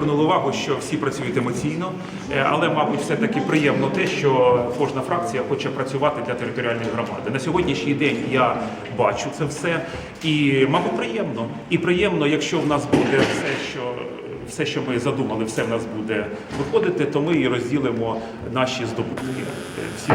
Звернули увагу, що всі працюють емоційно, е, але, мабуть, все-таки приємно те, що кожна фракція хоче працювати для територіальної громади. На сьогоднішній день я бачу це все, і, мабуть, приємно. І приємно, якщо в нас буде все, що все, що ми задумали, все в нас буде виходити, то ми і розділимо наші здобутки е, всі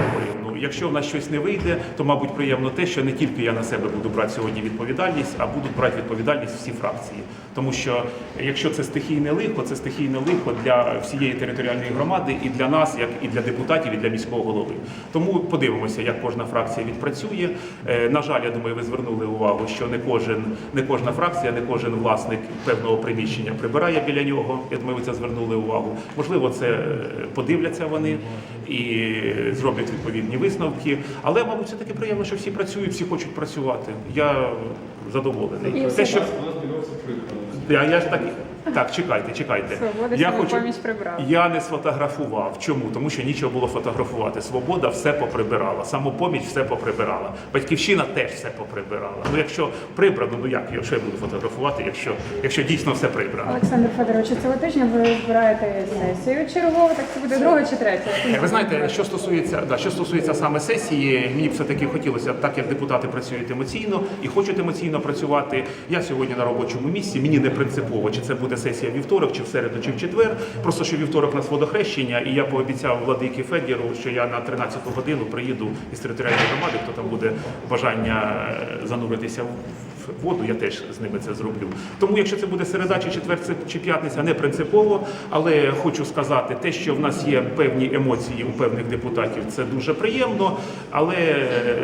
Якщо в нас щось не вийде, то мабуть приємно те, що не тільки я на себе буду брати сьогодні відповідальність, а будуть брати відповідальність всі фракції. Тому що якщо це стихійне лихо, це стихійне лихо для всієї територіальної громади і для нас, як і для депутатів, і для міського голови. Тому подивимося, як кожна фракція відпрацює. Е, На жаль, я думаю, ви звернули увагу, що не кожен, не кожна фракція, не кожен власник певного приміщення прибирає біля нього. Я думаю, ви це звернули увагу. Можливо, це е, подивляться вони і зроблять відповідні висновки. Але, мабуть, все таки приємно, що всі працюють, всі хочуть працювати. Я задоволений. І Те, що я, я ж так. Так, чекайте, чекайте. Свобода я самопоміч прибрала. я не сфотографував. Чому? Тому що нічого було фотографувати. Свобода все поприбирала, самопоміч все поприбирала. Батьківщина теж все поприбирала. Ну якщо прибрано, ну як я я буду фотографувати, якщо, якщо дійсно все прибрано. Олександр Федорович, цього тижня ви збираєте сесію чергову, так це буде друга чи третя? Е, Ви знаєте, що стосується, да, що стосується саме сесії, мені б все-таки хотілося, так як депутати працюють емоційно і хочуть емоційно працювати. Я сьогодні на робочому місці, мені не принципово, чи це буде сесія вівторок, чи в середу, чи в четвер. Просто що вівторок у нас водохрещення, і я пообіцяв владикі Федіру, що я на 13 годину приїду із територіальної громади, хто там буде бажання е, зануритися в воду, я теж з ними це зроблю. Тому, якщо це буде середа, чи четвер, чи п'ятниця, не принципово. Але хочу сказати, те, що в нас є певні емоції у певних депутатів, це дуже приємно. Але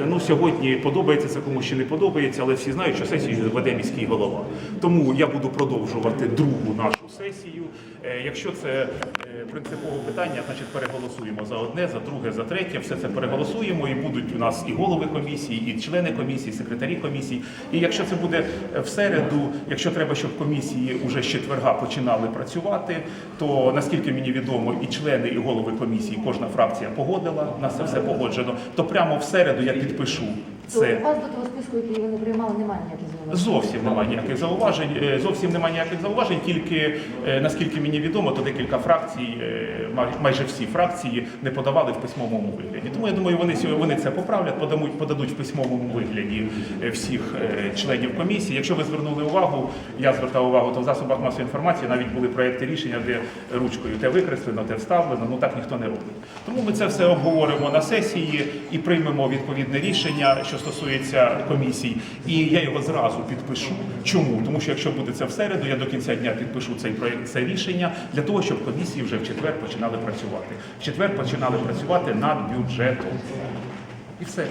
ну сьогодні подобається це комусь ще не подобається, але всі знають, що сесію веде міський голова. Тому я буду продовжувати другу нашу сесію. Е, Якщо це е, принципове питання, значить переголосуємо за одне, за друге, за третє. Все це переголосуємо, і будуть у нас і голови комісії, і члени комісії, і секретарі комісії. І якщо це буде е, в середу, якщо треба, щоб комісії уже з четверга починали працювати, то наскільки мені відомо, і члени, і голови комісії, кожна фракція погодила. У нас це все погоджено. То прямо в середу я підпишу це. у вас до того списку, який ви не приймали, немає ніяких зауважень? Зовсім немає ніяких зауважень. е, Зовсім немає ніяких зауважень. Тільки е, наскільки мені відомо, то декілька фракцій, е, майже всі фракції не подавали в письмовому вигляді. Тому я думаю, вони вони це поправлять, подадуть, подадуть в письмовому вигляді всіх членів комісії. Якщо ви звернули увагу, я звертав увагу, то в засобах масової інформації навіть були проекти рішення, де ручкою те викреслено, те вставлено. Ну так ніхто не робить. Тому ми це все обговоримо на сесії і приймемо відповідне рішення, що стосується комісій. І я його зразу підпишу. Чому? Тому що якщо буде це в середу, я до кінця дня підпишу цей проект, це рішення для того, щоб комісії вже в четвер починали працювати. В четвер починали працювати над бюджетом. І все.